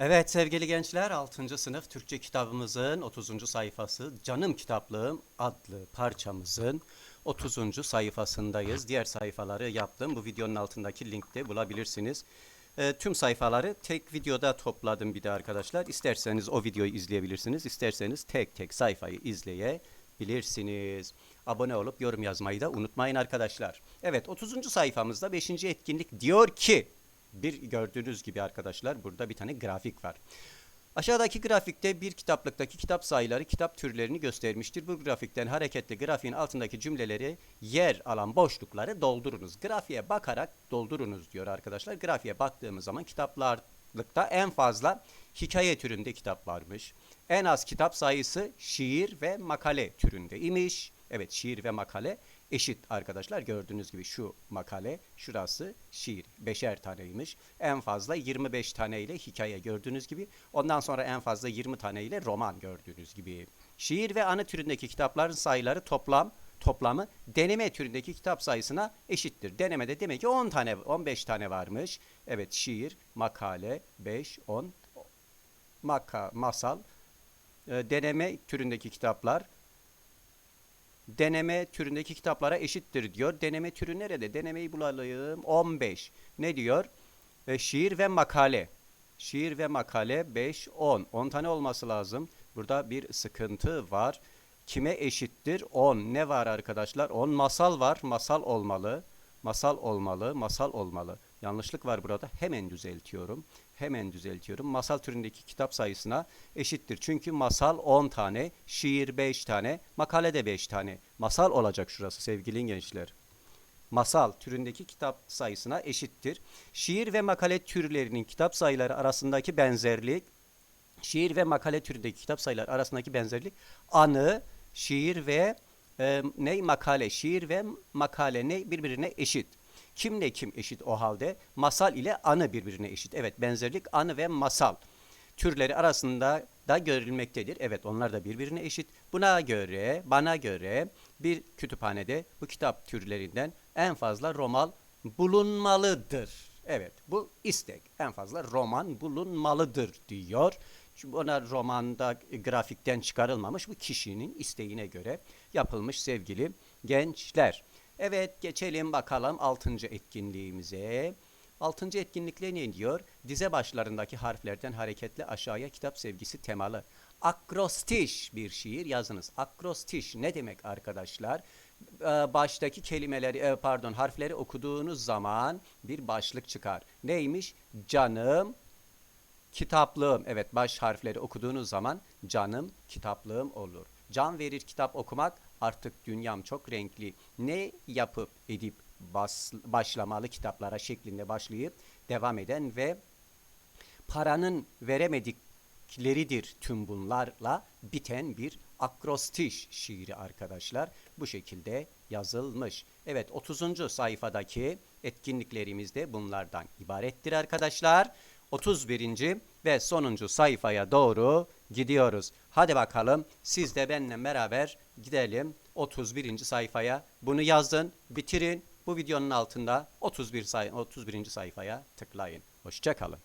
Evet sevgili gençler 6. sınıf Türkçe kitabımızın 30. sayfası Canım Kitaplığım adlı parçamızın 30. sayfasındayız. Diğer sayfaları yaptım. Bu videonun altındaki linkte bulabilirsiniz. Ee, tüm sayfaları tek videoda topladım bir de arkadaşlar. İsterseniz o videoyu izleyebilirsiniz. İsterseniz tek tek sayfayı izleyebilirsiniz. Abone olup yorum yazmayı da unutmayın arkadaşlar. Evet 30. sayfamızda 5. etkinlik diyor ki bir gördüğünüz gibi arkadaşlar burada bir tane grafik var. Aşağıdaki grafikte bir kitaplıktaki kitap sayıları, kitap türlerini göstermiştir. Bu grafikten hareketle grafiğin altındaki cümleleri yer alan boşlukları doldurunuz. Grafiğe bakarak doldurunuz diyor arkadaşlar. Grafiğe baktığımız zaman kitaplarlıkta en fazla hikaye türünde kitap varmış. En az kitap sayısı şiir ve makale türünde imiş. Evet şiir ve makale eşit arkadaşlar. Gördüğünüz gibi şu makale, şurası şiir. Beşer taneymiş. En fazla 25 tane ile hikaye gördüğünüz gibi. Ondan sonra en fazla 20 tane ile roman gördüğünüz gibi. Şiir ve anı türündeki kitapların sayıları toplam toplamı deneme türündeki kitap sayısına eşittir. Denemede demek ki 10 tane 15 tane varmış. Evet şiir, makale 5 10 maka, masal e, deneme türündeki kitaplar deneme türündeki kitaplara eşittir diyor. Deneme türü nerede? Denemeyi bulalım. 15. Ne diyor? E, şiir ve makale. Şiir ve makale 5, 10. 10 tane olması lazım. Burada bir sıkıntı var. Kime eşittir? 10. Ne var arkadaşlar? 10 masal var. Masal olmalı. Masal olmalı. Masal olmalı. Yanlışlık var burada. Hemen düzeltiyorum. Hemen düzeltiyorum. Masal türündeki kitap sayısına eşittir. Çünkü masal 10 tane, şiir 5 tane, makale de 5 tane. Masal olacak şurası sevgili gençler. Masal türündeki kitap sayısına eşittir. Şiir ve makale türlerinin kitap sayıları arasındaki benzerlik şiir ve makale türündeki kitap sayıları arasındaki benzerlik anı, şiir ve e, ne makale, şiir ve makale ne birbirine eşit. Kimle kim eşit o halde? Masal ile anı birbirine eşit. Evet benzerlik anı ve masal türleri arasında da görülmektedir. Evet onlar da birbirine eşit. Buna göre, bana göre bir kütüphanede bu kitap türlerinden en fazla roman bulunmalıdır. Evet bu istek. En fazla roman bulunmalıdır diyor. Çünkü ona romanda grafikten çıkarılmamış bu kişinin isteğine göre yapılmış sevgili gençler. Evet geçelim bakalım 6. etkinliğimize. 6. etkinlikle ne diyor? Dize başlarındaki harflerden hareketle aşağıya kitap sevgisi temalı. Akrostiş bir şiir yazınız. Akrostiş ne demek arkadaşlar? Ee, Baştaki kelimeleri e, pardon harfleri okuduğunuz zaman bir başlık çıkar. Neymiş? Canım, kitaplığım. Evet baş harfleri okuduğunuz zaman canım, kitaplığım olur. Can verir kitap okumak artık dünyam çok renkli. Ne yapıp edip bas, başlamalı kitaplara şeklinde başlayıp devam eden ve paranın veremedikleridir tüm bunlarla biten bir akrostiş şiiri arkadaşlar. Bu şekilde yazılmış. Evet 30. sayfadaki etkinliklerimiz de bunlardan ibarettir arkadaşlar. 31. ve sonuncu sayfaya doğru gidiyoruz. Hadi bakalım siz de benimle beraber gidelim 31. sayfaya. Bunu yazın, bitirin. Bu videonun altında 31 say 31. sayfaya tıklayın. Hoşçakalın.